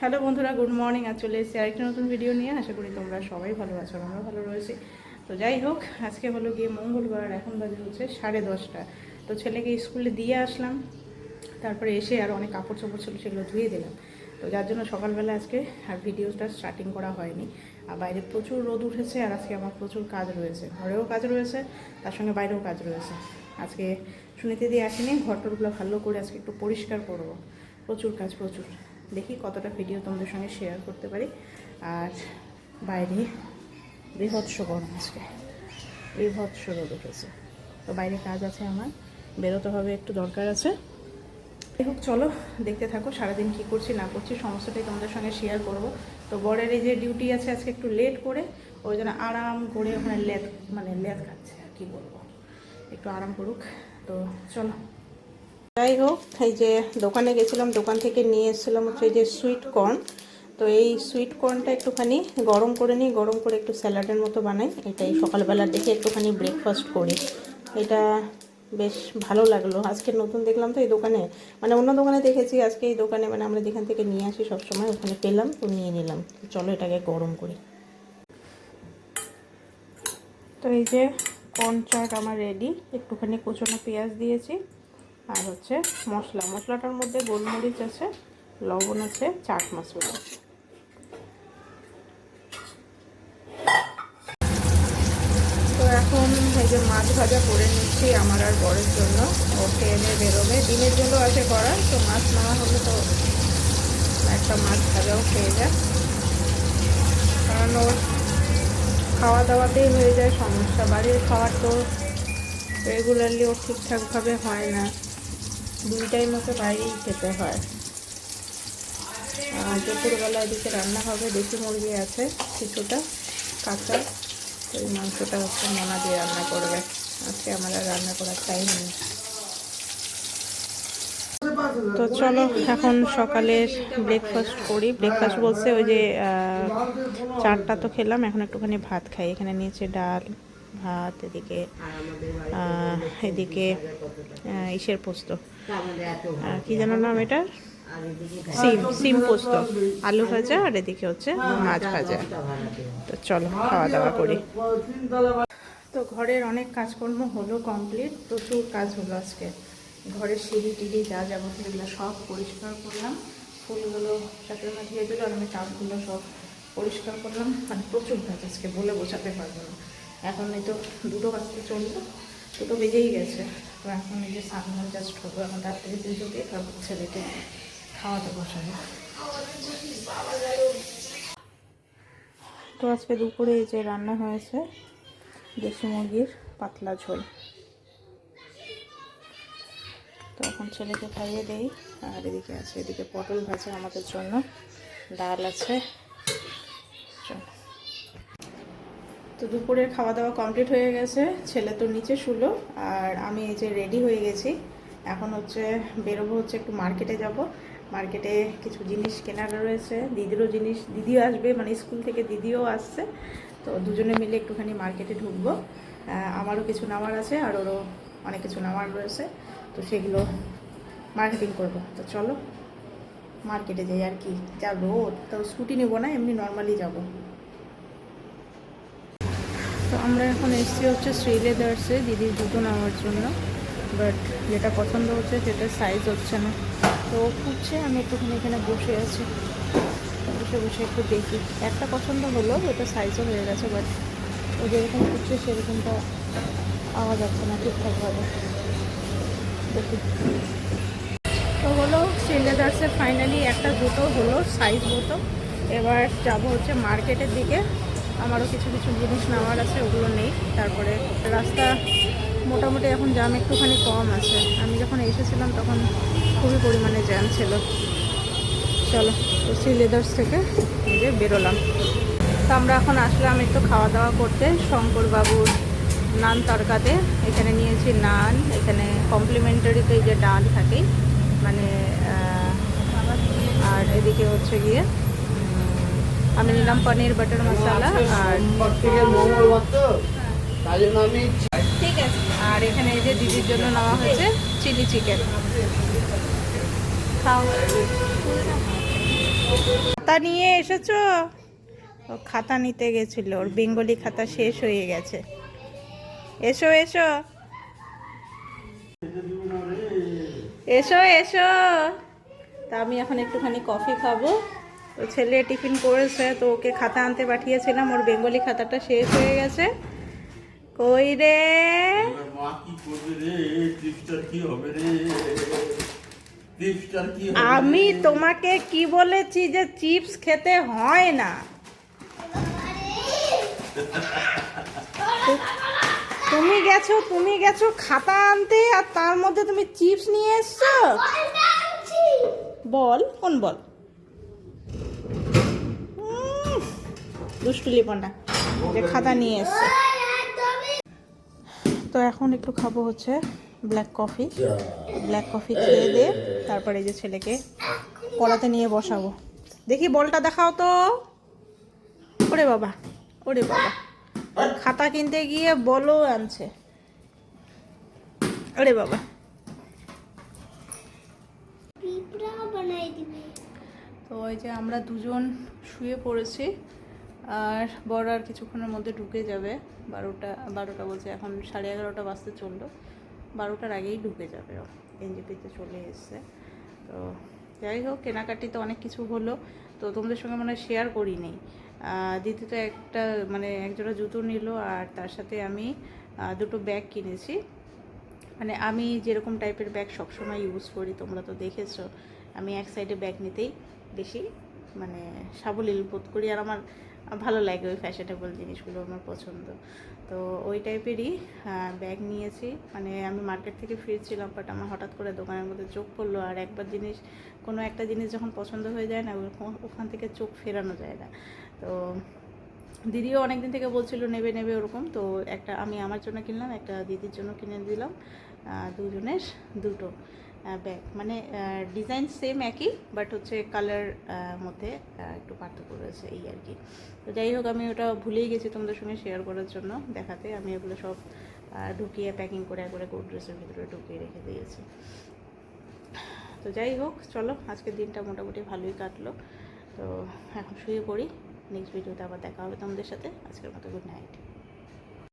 Hello বন্ধুরা, good morning. আর চলে এসেছি আরেকটা নতুন ভিডিও নিয়ে। আশা করি তোমরা সবাই ভালো আছো আমরা ভালো রয়েছি। তো যাই হোক, আজকে হলো গিয়ে মঙ্গলবার, এখন বাজে হচ্ছে সাড়ে দশটা। তো ছেলেকে স্কুলে দিয়ে আসলাম। তারপরে এসে আর অনেক কাপড় চোপড় ছিল, সেগুলো ধুয়ে দিলাম। তো যার জন্য সকালবেলা আজকে আর ভিডিওটা স্টার্টিং করা হয়নি। আর বাইরে প্রচুর রোদ উঠেছে আর আজকে আমার প্রচুর কাজ রয়েছে। ঘরেও কাজ রয়েছে, তার সঙ্গে বাইরেও কাজ রয়েছে। আজকে শুনিতে দিয়ে আসিনি, ঘরটরগুলো ভালো করে আজকে একটু পরিষ্কার করব। প্রচুর কাজ, প্রচুর। দেখি কতটা ভিডিও তোমাদের সঙ্গে শেয়ার করতে পারি। আর বাইরে বৃহৎস গরম আজকে। বৃহৎস রোদ উঠেছে। তো বাইরে কাজ আছে আমার। বেরোতে হবে, একটু দরকার আছে। হোক, চলো, দেখতে থাকো, সারাদিন কি করছি, না করছি, সমস্তটাই তোমাদের সঙ্গে শেয়ার করব। তো বরের এই যে ডিউটি আছে আজকে একটু লেট করে ওই জন্য আরাম করে ওখানে লেদ মানে লেদ খাচ্ছে, আর কি বলব। একটু আরাম করুক। তো চলো। যাই হোক এই যে দোকানে গেছিলাম, দোকান থেকে নিয়ে এসেছিলাম হচ্ছে এই যে সুইট কর্ন তো এই সুইট কর্নটা একটুখানি গরম করে নিই, গরম করে একটু স্যালাডের মতো বানাই। এটাই সকালবেলা দেখে একটুখানি ব্রেকফাস্ট করি। এটা বেশ ভালো লাগল। আজকে নতুন দেখলাম তো এই দোকানে মানে অন্য দোকানে দেখেছি, আজকে এই দোকানে মানে আমরা যেখান থেকে নিয়ে আসি সবসময় ওখানে পেলাম, তো নিয়ে নিলাম। চলো এটাকে গরম করি। তো এই যে কর্ন চাট আমার রেডি একটুখানি কুচনো পেঁয়াজ দিয়েছি। আর হচ্ছে মশলা। মশলাটার মধ্যে গোলমরিচ আছে, লবণ আছে, চাট মশলা আছে। তো এখন এই যে মাছ ভাজা করে নিচ্ছি আমার আর বরের জন্য। ও খেয়ে বেরোবে। ডিমের জন্য আছে করা তো মাছ নেওয়া হলে তো একটা মাছ ভাজাও খেয়ে যায় কারণ ওর খাওয়া দাওয়াতেই হয়ে যায় সমস্যা। বাড়ির খাওয়ার তো রেগুলারলি ও ঠিকঠাকভাবে হয় না। দুই টাইম ওকে বাইরেই খেতে হয়। আর দুপুরবেলা এদিকে রান্না হবে দেশি মুরগি আছে, কিছুটা কাঁচা এই মাংসটা হচ্ছে মোনা দিয়ে রান্না করবে। আজকে আমার আর রান্না করার টাইম নেই। তো চলো, এখন সকালের ব্রেকফাস্ট করি। ব্রেকফাস্ট বলছে ওই যে চারটা তো খেলাম, এখন একটুখানি ভাত খাই। এখানে নিয়েছে ডাল, ভাত, এদিকে এদিকে ইসের পোস্ত। আর কি যেন নাম এটা? সিম সিম পোস্ত। আলু ভাজা আর এদিকে হচ্ছে মাছ ভাজা। তো চলো খাওয়া দাওয়া করি। তো ঘরের অনেক কাজকর্ম হলো কমপ্লিট প্রচুর কাজ হলো আজকে। ঘরের সিঁড়ি টিড়ি যা যাবতীয় এগুলো সব পরিষ্কার করলাম। ফুলগুলো মাঝে দিয়ে দিল আর আমি টাবগুলো সব পরিষ্কার করলাম। মানে প্রচুর কাজ আজকে বলে বোঝাতে পারব না। এখন এই তো দুটো বাজতে চলল দুটো বেজেই গেছে। তো এখন এই যে সামনে জাস্ট হব এখন রাত্রে দিয়ে দিয়ে তারপর ছেলেকে খাওয়াতে বসাবো। তো আজকে দুপুরে এই যে রান্না হয়েছে, দেশি মুরগির পাতলা ঝোল। তো এখন ছেলেকে খাইয়ে দেই, আর এদিকে আছে, এদিকে পটল ভাজা আমাদের জন্য, ডাল আছে। তো দুপুরের খাওয়া দাওয়া কমপ্লিট হয়ে গেছে। ছেলে তো নিচে শুলো, আর আমি এই যে রেডি হয়ে গেছি। এখন হচ্ছে বেরোবো হচ্ছে একটু মার্কেটে যাব। মার্কেটে কিছু জিনিস কেনার রয়েছে। দিদিরও জিনিস দিদিও আসবে মানে স্কুল থেকে দিদিও আসছে। তো দুজনে মিলে একটুখানি মার্কেটে ঢুকবো। আমারও কিছু নামার আছে, আর ওরও অনেক কিছু নামার রয়েছে। তো সেগুলো মার্কেটিং করব। তো চলো মার্কেটে যাই আর কি। যা রোদ তো স্কুটি নেব না, এমনি নর্মালি যাব। তো আমরা এখন এসেছি হচ্ছে শ্রী লেদার্সে দিদির জুতো নেওয়ার জন্য। বাট যেটা পছন্দ হচ্ছে সেটার সাইজ হচ্ছে না। তো খুঁজছে, আমি একটুখানি এখানে বসে আছি। বসে বসে একটু দেখি। একটা পছন্দ হলো, ওটা সাইজও হয়ে গেছে বাট ও যেরকম খুঁজছে সেরকমটা পাওয়া যাচ্ছে না ঠিকঠাকভাবে। দেখি। তো হলো শ্রী লেদার্সে ফাইনালি একটা জুতো হলো সাইজ মতো। এবার যাব হচ্ছে মার্কেটের দিকে। আমারও কিছু কিছু জিনিস নেওয়ার আছে, ওগুলো নেই। তারপরে রাস্তা মোটামুটি এখন জ্যাম একটুখানি কম আছে। আমি যখন এসেছিলাম তখন খুবই পরিমাণে জ্যাম ছিল। চলো, তো শ্রী লেদার্স থেকে যে বেরোলাম। তো আমরা এখন আসলাম একটু খাওয়া দাওয়া করতে। শঙ্করবাবুর নান তরকাতে। এখানে নিয়েছি নান, এখানে কমপ্লিমেন্টারিতে যে ডাল থাকে মানে আর এদিকে হচ্ছে গিয়ে আমি নিলাম পনির বাটার মশলা আর ঠিক আছে। আর এখানে এই যে দিদির জন্য নেওয়া হয়েছে চিলি চিকেন খাতা নিয়ে এসেছ? ও খাতা নিতে গেছিল, ওর বেঙ্গলি খাতা শেষ হয়ে গেছে। এসো এসো। এসো এসো। তা আমি এখন একটুখানি কফি খাব। তো ছেলে টিফিন করেছে তো ওকে খাতা আনতে পাঠিয়েছিলাম ওর বেঙ্গলি খাতাটা শেষ হয়ে গেছে। কই রে? এবার মা কি করবে রে? টিপসটার কি হবে রে? টিপসটার কি হবে আমি তোমাকে কি বলেছি যে চিপস খেতে হয় না? তুমি গেছো তুমি গেছো খাতা আনতে আর তার মধ্যে তুমি চিপস নিয়ে এসছো? বল কোন বল? দুষ্টু লিপনটা যে খাতা নিয়ে এসছে। তো এখন একটু খাব হচ্ছে ব্ল্যাক কফি ব্ল্যাক কফি খেয়ে দিয়ে তারপরে এই যে ছেলেকে পড়াতে নিয়ে বসাবো। দেখি বলটা দেখাও তো। ওরে বাবা ওরে বাবা। খাতা কিনতে গিয়ে বলও আনছে। ওরে বাবা। তো ওই যে আমরা দুজন শুয়ে পড়েছি। আর বড় আর কিছুক্ষণের মধ্যে ঢুকে যাবে। বারোটা বারোটা বলছে, এখন সাড়ে এগারোটা বাজতে চলল। বারোটার আগেই ঢুকে যাবে ও এনজিপিতে চলে এসছে। তো যাই হোক, কেনাকাটি তো অনেক কিছু হলো, তো তোমাদের সঙ্গে মানে শেয়ার করি নেই দ্বিতীয়ত একটা মানে একজোড়া জুতো নিল আর তার সাথে আমি দুটো ব্যাগ কিনেছি। মানে আমি যেরকম টাইপের ব্যাগ সবসময় ইউজ করি, তোমরা তো দেখেছ, আমি এক সাইডে ব্যাগ নিতেই বেশি মানে সাবলীল বোধ করি। আর আমার ভালো লাগে ওই ফ্যাশনেবল জিনিসগুলো আমার পছন্দ। তো ওই টাইপেরই ব্যাগ নিয়েছি। মানে আমি মার্কেট থেকে ফিরছিলাম বাট আমার হঠাৎ করে দোকানের মধ্যে চোখ পড়ল আর একবার জিনিস, কোনো একটা জিনিস যখন পছন্দ হয়ে যায় না ওখান থেকে চোখ ফেরানো যায় না। তো দিদিও অনেক দিন থেকে বলছিল, নেবে নেবে, ওরকম। তো একটা আমি আমার জন্য কিনলাম, একটা দিদির জন্য কিনে দিলাম। দুজনের, দুটো। ব্যাগ মানে ডিজাইন সেম একই বাট হচ্ছে কালার মধ্যে একটু পার্থক্য রয়েছে এই আর কি। তো যাই হোক, আমি ওটা ভুলেই গেছি তোমাদের সঙ্গে শেয়ার করার জন্য দেখাতে। আমি এগুলো সব ঢুকিয়ে প্যাকিং করে একবারে কোল্ড ড্রেসের ভিতরে ঢুকিয়ে রেখে দিয়েছি। তো যাই হোক, চলো, আজকের দিনটা মোটামুটি ভালোই কাটলো। তো এখন শুয়ে পড়ি। নেক্সট ভিডিওতে আবার দেখা হবে তোমাদের সাথে। আজকের মতো গুড নাইট